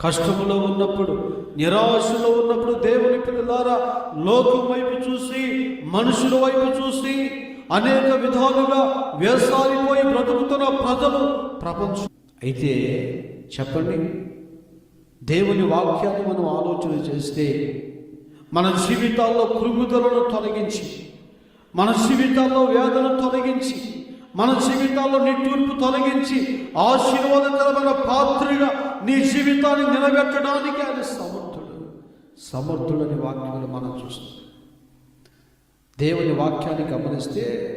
కష్టములో ఉన్నప్పుడు నిరాశలో ఉన్నప్పుడు దేవుని పిల్లలారా లోకం వైపు చూసి మనుషుల వైపు చూసి అనేక విధాలుగా వ్యవసాయపోయి బ్రతుకుతున్న ప్రజలు ప్రపంచం. అయితే చెప్పండి దేవుని వాక్యాన్ని మనం ఆలోచన చేస్తే మన జీవితాల్లో కృంగుదలను తొలగించి మన జీవితాల్లో వేదన మన జీవితాల్లో నిట్టూర్పు తొలగించి ఆశీర్వాదకరమైన పాత్రగా నీ జీవితాన్ని నిలబెట్టడానికి ఆయన సమర్థుడు. సమర్థుడని వాక్యాలు మనం చూస్తాం. దేవుని వాక్యాన్ని గమనిస్తే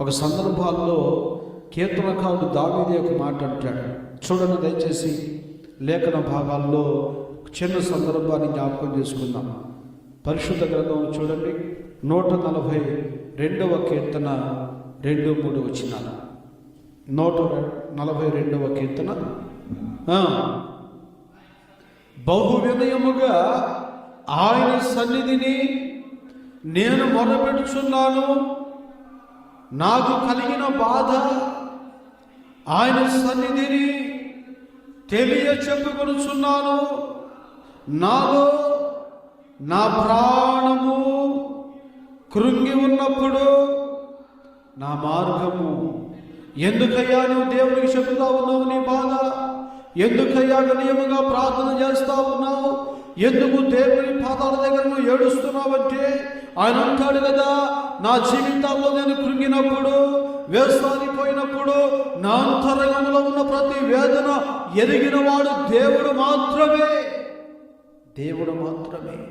ఒక సందర్భాల్లో కీర్తనకారుడు దావీది ఒక మాట అంటాడు. చూడండి దయచేసి లేఖన భాగాల్లో చిన్న సందర్భాన్ని జ్ఞాపకం చేసుకుందాం. పరిశుద్ధ గ్రంథం చూడండి. నూట నలభై రెండవ కీర్తన. రెండు మూడు వచ్చినాల నూట నలభై రెండవ కీర్తన. బహు వినయముగా ఆయన సన్నిధిని నేను మొరపెడుచున్నాను. నాకు కలిగిన బాధ ఆయన సన్నిధిని తెలియ చెప్పుకొనుచున్నాను నాలో నా ప్రాణము కృంగి ఉన్నప్పుడు నా మార్గము. ఎందుకయ్యా నువ్వు దేవునికి చెబుతా ఉన్నావు నీ బాధ? ఎందుకయ్యా నియమంగా ప్రార్థన చేస్తా ఉన్నావు? ఎందుకు దేవుని పాదాల దగ్గర నువ్వు ఏడుస్తున్నావంటే? ఆయన అంటాడు కదా నా జీవితాల్లో నేను కృంగినప్పుడు వేసారిపోయినప్పుడు నా అంతరంగంలో ఉన్న ప్రతి వేదన ఎరిగిన వాడు దేవుడు మాత్రమే. దేవుడు మాత్రమే.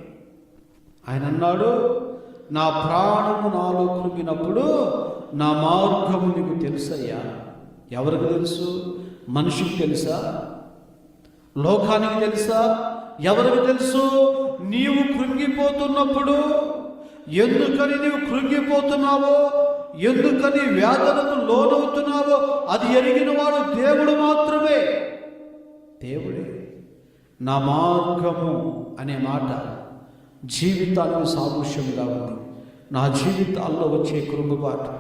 ఆయన అన్నాడు నా ప్రాణము నాలో కృంగినప్పుడు నా మార్గము నీకు తెలుసయ్యా. ఎవరికి తెలుసు? మనిషికి తెలుసా? లోకానికి తెలుసా? ఎవరికి తెలుసు? నీవు కృంగిపోతున్నప్పుడు ఎందుకని నీవు కృంగిపోతున్నావో ఎందుకని వేదనకు లోనవుతున్నావో అది ఎరిగిన వాడు దేవుడు మాత్రమే. దేవుడే నా మార్గము అనే మాట. జీవితానికి సాదృశ్యంగా ఉంది. నా జీవితాల్లో వచ్చే కురుంగుబాటు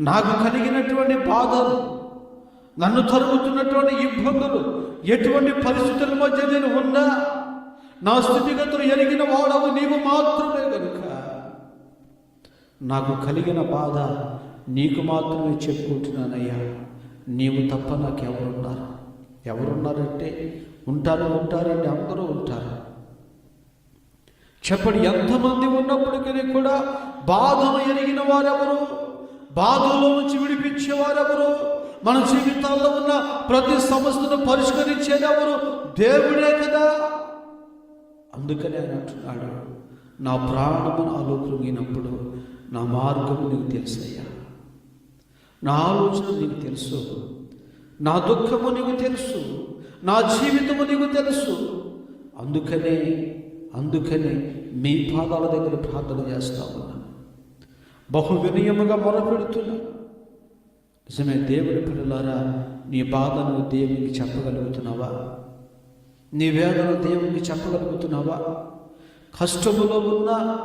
నాకు కలిగినటువంటి బాధలు నన్ను తరుగుతున్నటువంటి ఇబ్బందులు ఎటువంటి పరిస్థితుల మధ్య నేను ఉన్నా నా స్థితిగతులు ఎరిగిన వాడవు నీవు మాత్రమే కనుక నాకు కలిగిన బాధ నీకు మాత్రమే చెప్పుకుంటున్నానయ్యా. నీవు తప్ప నాకు ఎవరున్నారు ఎవరున్నారంటే ఉంటారు ఉంటారండి అందరూ ఉంటారు. చెప్పండి ఎంతమంది ఉన్నప్పటికీ కూడా బాధను ఎరిగిన వారెవరు? బాధలో నుంచి విడిపించేవారెవరు మన జీవితాల్లో ఉన్న ప్రతి సమస్యను పరిష్కరించేదెవరు? దేవుడే కదా. అందుకని ఆయన అంటున్నాడు నా ప్రాణమును అలోకృంగినప్పుడు నా మార్గము నీకు తెలుసయ్యా. నా ఆలోచన నీకు తెలుసు నా దుఃఖము నీకు తెలుసు నా జీవితము నీకు తెలుసు. అందుకనే అందుకనే మీ పాదాల దగ్గర ప్రార్థన చేస్తా ఉన్నా బహు వినయముగా మొరపెడుతున్నా. నిజమే దేవుడి పిల్లలారా నీ బాధను దేవునికి చెప్పగలుగుతున్నావా? నీ వేదన దేవునికి చెప్పగలుగుతున్నావా? కష్టములో ఉన్నా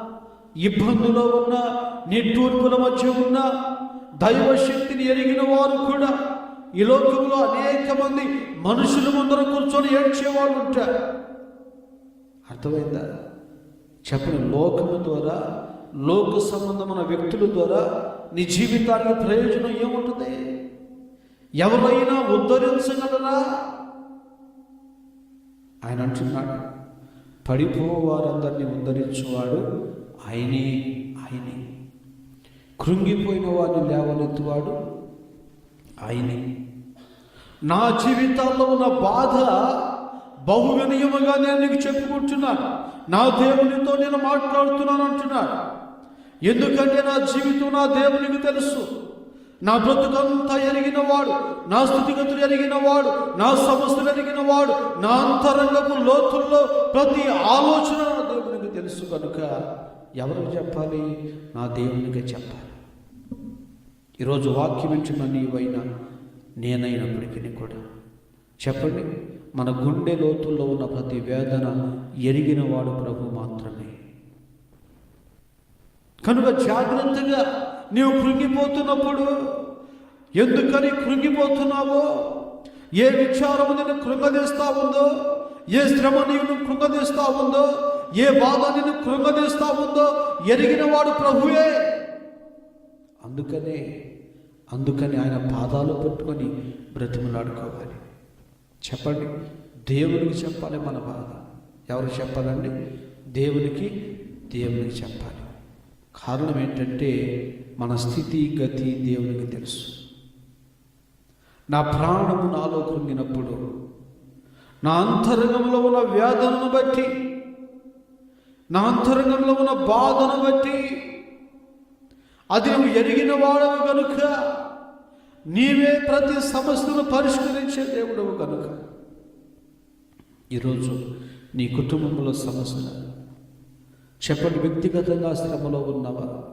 ఇబ్బందులో ఉన్నా నిట్టూర్పుల మధ్య ఉన్నా దైవ శక్తిని ఎరిగిన వారు కూడా ఈ లోకంలో అనేక మంది మనుషుల ముందర కూర్చొని ఏడ్చేవాళ్ళు ఉంటారు. అర్థమైందా? చెప్పని లోకము ద్వారా లోక సంబంధమైన వ్యక్తుల ద్వారా నీ జీవితానికి ప్రయోజనం ఏముంటుంది? ఎవరైనా ఉద్ధరించగలరా? ఆయన అంటున్నాడు పడిపోవారందరినీ ఉద్ధరించువాడు ఆయనే ఆయనే. కృంగిపోయిన వారిని లేవనెత్తువాడు ఆయనే. నా జీవితాల్లో ఉన్న బాధ బహువినయముగా నేను నీకు చెప్పుకుంటున్నాను. నా దేవునితో నేను మాట్లాడుతున్నాను అంటున్నాడు ఎందుకంటే నా జీవితం నా దేవునికి తెలుసు. నా బ్రతుకంతా ఎరిగిన వాడు నా స్థితిగతులు ఎరిగిన వాడు నా సమస్యలు ఎరిగిన వాడు నా అంతరంగపు లోతుల్లో ప్రతి ఆలోచన నా దేవునికి తెలుసు కనుక ఎవరికి చెప్పాలి? నా దేవునికి చెప్పాలి. ఈరోజు వాక్యం ఇచ్చిన నీవైనా నేనైనప్పటికీ కూడా. చెప్పండి. మన గుండె లోతుల్లో ఉన్న ప్రతి వేదన ఎరిగిన వాడు ప్రభు మాత్రమే. కనుక జాగ్రత్తగా నీవు కృంగిపోతున్నప్పుడు ఎందుకని కృంగిపోతున్నావో? ఏ విచారం నిన్ను కృంగదీస్తా ఉందో? ఏ శ్రమ నిన్ను కృంగదీస్తా ఉందో? ఏ బాధ నిన్ను కృంగదీస్తా ఉందో ఎరిగిన వాడు ప్రభువే. అందుకనే అందుకని ఆయన పాదాలు పట్టుకొని బ్రతిమలాడుకోవాలి. చెప్పండి. దేవునికి చెప్పాలి మన బాధ. ఎవరు చెప్పాలండి? దేవునికి దేవునికి చెప్పాలి. కారణం ఏంటంటే మన స్థితి గతి దేవునికి తెలుసు. నా ప్రాణము నాలో కృంగినప్పుడు నా అంతరంగంలో ఉన్న వ్యాధులను బట్టి నా అంతరంగంలో ఉన్న బాధను బట్టి అది నువ్వు ఎరిగిన వాడవు కనుక నీవే ప్రతి సమస్యను పరిష్కరించే దేవుడవు కనుక. ఈరోజు నీ కుటుంబంలో సమస్యలు చెప్పండి వ్యక్తిగతంగా శ్రమలో ఉన్నవా?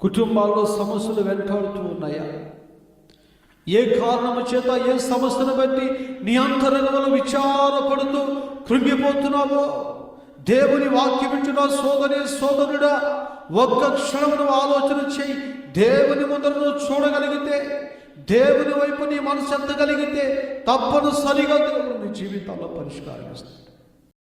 కుటుంబాల్లో సమస్యలు వెంటాడుతూ ఉన్నాయా? ఏ కారణము చేత ఏ సమస్యను బట్టి నీ అంతరంగంలో విచారపడుతూ కృంగిపోతున్నావో? దేవుని వాక్యమిచ్చున సోదరి సోదరుడా ఒక్క క్షణమును ఆలోచన చేయి. దేవుని ముద్రను చూడగలిగితే దేవుని వైపు నీ మనసు ఎత్తగలిగితే తప్పనిసరిగా దేవుడు నీ జీవితంలో పరిష్కారం ఇస్తాడు.